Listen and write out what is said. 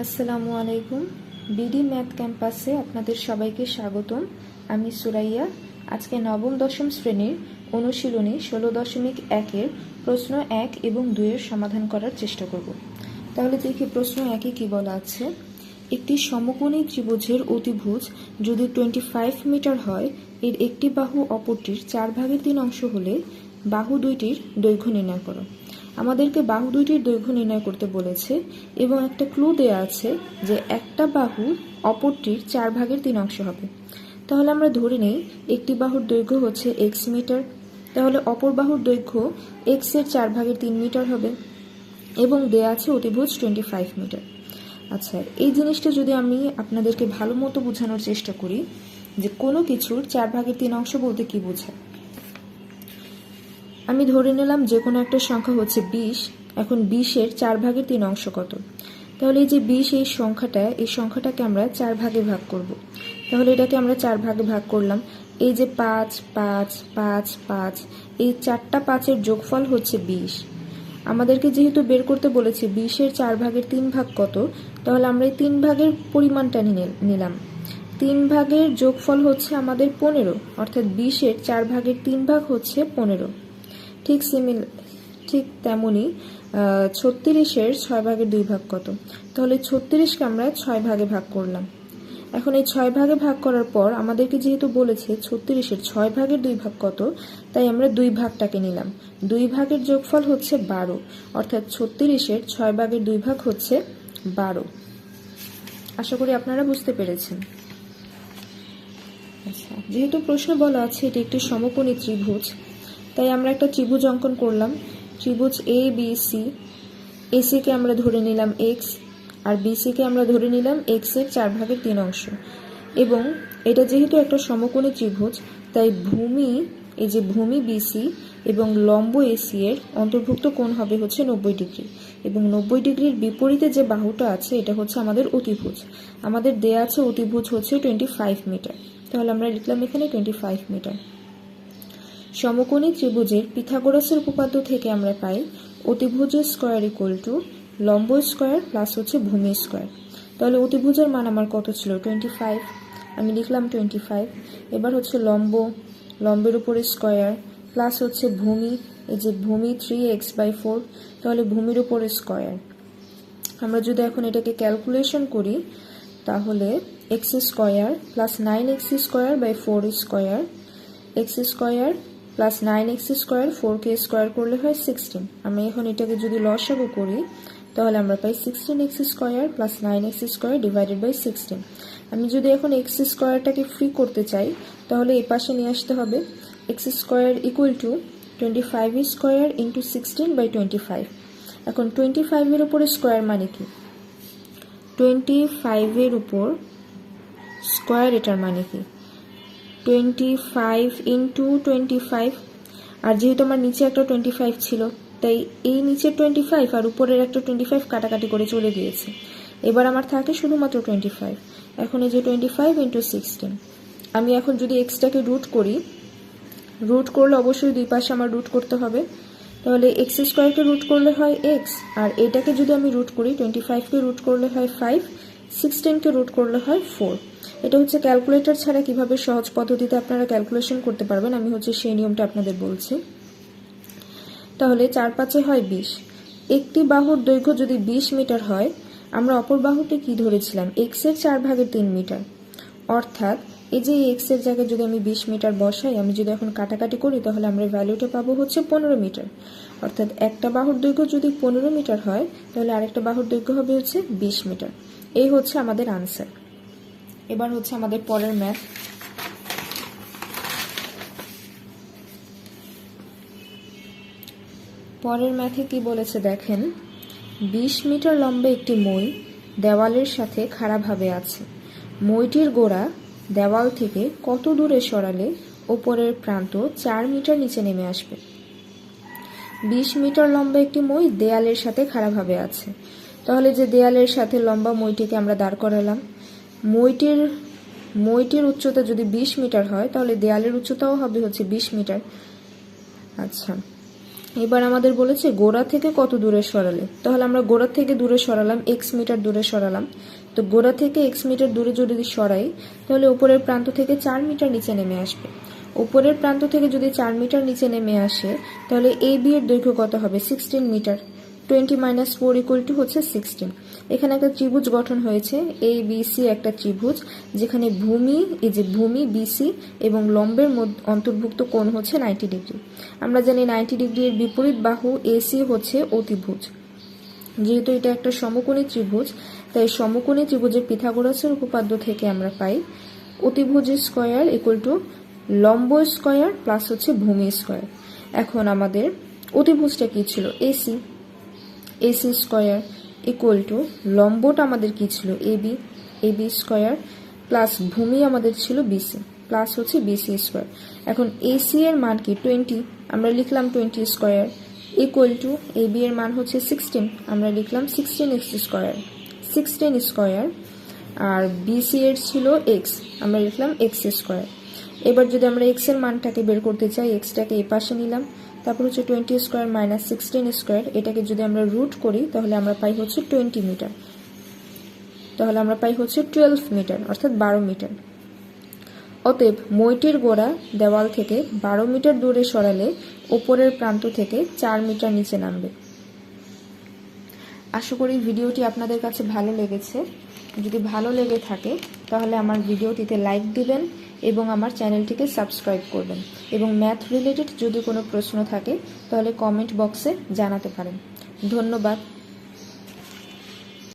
আসসালামু আলাইকুম। BD math ক্যাম্পাসে আপনাদের সবাইকে স্বাগতম। আমি সুরাইয়া। আজকে নবম দশম শ্রেণির অনুশীলনী ষোলো দশমিক একের প্রশ্ন এক এবং দুইয়ের সমাধান করার চেষ্টা করব। তাহলে দেখি প্রশ্ন একে কি বলা আছে। একটি সমকোণী ত্রিভুজের অতিভুজ যদি টোয়েন্টি ফাইভ মিটার হয়, এর একটি বাহু অপরটির চার ভাগের তিন অংশ হলে বাহু দুইটির দৈর্ঘ্য নির্ণয় করো। আমাদেরকে বাহু দুইটির দৈর্ঘ্য নির্ণয় করতে বলেছে এবং একটা ক্লু দেয়া আছে যে একটা বাহু অপরটির চার ভাগের তিন অংশ হবে। তাহলে আমরা ধরে নেই একটি বাহুর দৈর্ঘ্য হচ্ছে এক্স মিটার। তাহলে অপর বাহুর দৈর্ঘ্য এক্সের চার ভাগের তিন মিটার হবে এবং দেয়া আছে অতিভুজ টোয়েন্টি ফাইভ মিটার। আচ্ছা এই জিনিসটা যদি আমি আপনাদেরকে ভালো মতো বোঝানোর চেষ্টা করি যে কোনো কিছুর চার ভাগের তিন অংশ বলতে কি বোঝায়? আমি ধরে নিলাম যে কোনো একটা সংখ্যা হচ্ছে বিশ, এখন বিশের চার ভাগের তিন অংশ কত? তাহলে এই যে বিশ এই সংখ্যাটা, এই সংখ্যাটাকে আমরা চার ভাগে ভাগ করব। তাহলে এটাকে আমরা চার ভাগে ভাগ করলাম। এই যে পাঁচ পাঁচ পাঁচ পাঁচ, এই চারটা পাঁচের যোগফল হচ্ছে বিশ। আমাদেরকে যেহেতু বের করতে বলেছে বিশের চার ভাগের তিন ভাগ কত, তাহলে আমরা এই তিন ভাগের পরিমাণটা নিলাম। তিন ভাগের যোগফল হচ্ছে আমাদের পনেরো, অর্থাৎ বিশের চার ভাগের তিন ভাগ হচ্ছে পনেরো। ঠিক সিমিল ঠিক তেমনই ছত্রিশের ছয় ভাগের দুই ভাগ কত? তাহলে ছত্রিশকে আমরা ছয় ভাগে ভাগ করলাম। এখন এই ছয় ভাগে ভাগ করার পর আমাদেরকে যেহেতু বলেছে ছত্রিশের ছয় ভাগের দুই ভাগ কত, তাই আমরা দুই ভাগটাকে নিলাম। দুই ভাগের যোগফল হচ্ছে বারো, অর্থাৎ ছত্রিশের ছয় ভাগের দুই ভাগ হচ্ছে বারো। আশা করি আপনারা বুঝতে পেরেছেন। আচ্ছা যেহেতু প্রশ্ন বলা আছে, এটি একটি সমকোণী ত্রিভুজ তাই আমরা একটা ত্রিভুজ অঙ্কন করলাম। ত্রিভুজ এ বি সি এসিকে আমরা ধরে নিলাম এক্স আর বিসিকে আমরা ধরে নিলাম এক্সের চার ভাগের তিন অংশ। এবং এটা যেহেতু একটা সমকোণী ত্রিভুজ, তাই ভূমি, এই যে ভূমি বিসি এবং লম্ব এসি এর অন্তর্ভুক্ত কোণ হবে হচ্ছে নব্বই ডিগ্রি। এবং নব্বই ডিগ্রির বিপরীতে যে বাহুটা আছে, এটা হচ্ছে আমাদের অতিভুজ। আমাদের দেয়া আছে অতিভুজ হচ্ছে টোয়েন্টি ফাইভ মিটার তাহলে আমরা লিখলাম এখানে টোয়েন্টি ফাইভ মিটার সমকোণী ত্রিভুজের পিথাগোরাসের উপপাদ্য থেকে আমরা পাই অতিভুজের স্কোয়ার ইকুয়াল টু লম্ব স্কোয়ার প্লাস হচ্ছে ভূমি স্কোয়ার। তাহলে অতিভুজের মান আমার কত ছিল? টোয়েন্টি ফাইভ আমি লিখলাম টোয়েন্টি ফাইভ এবার হচ্ছে লম্ব, লম্বের উপরে স্কোয়ার প্লাস হচ্ছে ভূমি, এই যে ভূমি থ্রি এক্স বাই ফোর তাহলে ভূমির উপরে স্কোয়ার। আমরা যদি এখন এটাকে ক্যালকুলেশন করি, তাহলে x square plus nine x square by four square x square plus nine x square four K square করলে হয় সিক্সটিন আমি এখন এটাকে যদি লসাগু করি, তাহলে আমরা পাই sixteen x square plus nine x square divided by sixteen আমি যদি এখন এক্স স্কোয়ারটাকে ফ্রি করতে চাই, তাহলে এই পাশে নিয়ে আসতে হবে x square equal to twenty five square into sixteen by twenty five এখন টোয়েন্টি ফাইভের উপরে স্কোয়ার মানে কি? টোয়েন্টি ফাইভের উপর স্কোয়ার এটার মানে কি? Twenty five into twenty five আর যেহেতু আমার নিচে একটা টোয়েন্টি ফাইভ ছিল, তাই এই নিচের টোয়েন্টি ফাইভ আর উপরের একটা টোয়েন্টি ফাইভ কাটাকাটি করে চলে গিয়েছে। এবার আমার থাকে শুধুমাত্র টোয়েন্টি ফাইভ এখন এই যে টোয়েন্টি ফাইভ ইন্টু সিক্সটিন আমি এখন যদি এক্সটাকে রুট করি রুট করলে অবশ্যই দুই পাশে আমার রুট করতে হবে। তাহলে এক্স স্কোয়ারকে রুট করলে হয় এক্স আর এটাকে যদি আমি রুট করি টোয়েন্টি ফাইভকে রুট করলে হয় ফাইভ সিক্সটিনকে রুট করলে হয় ফোর এটা হচ্ছে ক্যালকুলেটর ছাড়া কীভাবে সহজ পদ্ধতিতে আপনারা ক্যালকুলেশন করতে পারবেন, আমি হচ্ছে সেই নিয়মটা আপনাদের বলছি। তাহলে চার পাঁচে হয় বিশ। একটি বাহুর দৈর্ঘ্য যদি বিশ মিটার হয়, আমরা অপর বাহুতে কি ধরেছিলাম? এক্সের চার ভাগের তিন মিটার। অর্থাৎ এই যে এক্সের জায়গায় যদি আমি বিশ মিটার বসাই, আমি যদি এখন কাটাকাটি করি, তাহলে আমরা ভ্যালুটা পাবো হচ্ছে পনেরো মিটার। অর্থাৎ একটা বাহুর দৈর্ঘ্য যদি পনেরো মিটার হয়, তাহলে আরেকটা বাহুর দৈর্ঘ্য হবে হচ্ছে বিশ মিটার। এই হচ্ছে আমাদের আনসার এবার হচ্ছে আমাদের পরের ম্যাথ পরের ম্যাথে কি বলেছে দেখেন, বিশ মিটার লম্বা একটি মই দেওয়ালের সাথে খাড়াভাবে আছে। মইটির গোড়া দেওয়াল থেকে কত দূরে সরালে ওপরের প্রান্ত চার মিটার নিচে নেমে আসবে? বিশ মিটার লম্বা একটি মই দেয়ালের সাথে খাড়াভাবে আছে। তাহলে যে দেয়ালের সাথে লম্বা মইটিকে আমরা দাঁড় করালাম, মইটির মইটির উচ্চতা যদি বিশ মিটার হয়, তাহলে দেয়ালের উচ্চতাও হবে হচ্ছে বিশ মিটার। আচ্ছা এবার আমাদের বলেছে গোড়া থেকে কত দূরে সরালে? তাহলে আমরা গোড়া থেকে দূরে সরালাম এক্স মিটার দূরে সরালাম। তো গোড়া থেকে এক্স মিটার দূরে যদি সরাই, তাহলে উপরের প্রান্ত থেকে চার মিটার নিচে নেমে আসবে। উপরের প্রান্ত থেকে যদি চার মিটার নিচে নেমে আসে, তাহলে এ বি এর দৈর্ঘ্য কত হবে? Sixteen metre. Twenty minus four equal to হচ্ছে সিক্সটিন এখানে একটা ত্রিভুজ গঠন হয়েছে এ বি সি একটা ত্রিভুজ, যেখানে ভূমি, এই যে ভূমি বিসি এবং লম্বের অন্তর্ভুক্ত কোণ হচ্ছে নাইনটি ডিগ্রি আমরা জানি নাইনটি ডিগ্রির বিপরীত বাহু এসি হচ্ছে অতিভুজ। যেহেতু এটা একটা সমকোণী ত্রিভুজ, তাই সমকোণী ত্রিভুজের পিথাগোরাসের উপপাদ্য থেকে আমরা পাই অতিভুজ স্কোয়ার ইকুয়াল টু লম্ব স্কয়ার প্লাস হচ্ছে ভূমি স্কোয়ার। এখন আমাদের অতিভুজটা কি ছিল? AC AC square equal to লম্বটা আমাদের কি ছিল? এবি এবি স্কয়ার প্লাস ভূমি আমাদের ছিল বিসি প্লাস হচ্ছে বিসি স্কয়ার। এখন এসি এর মান কি? টোয়েন্টি আমরা লিখলাম twenty square equal to AB এর মান হচ্ছে সিক্সটিন আমরা লিখলাম sixteen x square. Sixteen square আর বিসি এর ছিল এক্স আমরা লিখলাম এক্স স্কয়ার। এবার যদি আমরা এক্সের মানটাকে বের করতে চাই এক্সটাকে এই পাশে নিলাম, তারপর হচ্ছে twenty square minus sixteen square এটাকে যদি আমরা রুট করি, তাহলে আমরা পাই হচ্ছে টোয়েন্টি মিটার তাহলে আমরা পাই হচ্ছে টুয়েলভ মিটার অর্থাৎ বারো মিটার অতএব মইটির গোড়া দেওয়াল থেকে বারো মিটার দূরে সরালে ওপরের প্রান্ত থেকে চার মিটার নিচে নামবে। আশা করি ভিডিওটি আপনাদের কাছে ভালো লেগেছে। যদি ভালো লেগে থাকে, তাহলে আমার ভিডিওটিতে লাইক দিবেন এবং আমার চ্যানেলটিকে সাবস্ক্রাইব করবেন। এবং ম্যাথ রিলেটেড যদি কোনো প্রশ্ন থাকে, তাহলে কমেন্ট বক্সে জানাতে পারেন। ধন্যবাদ।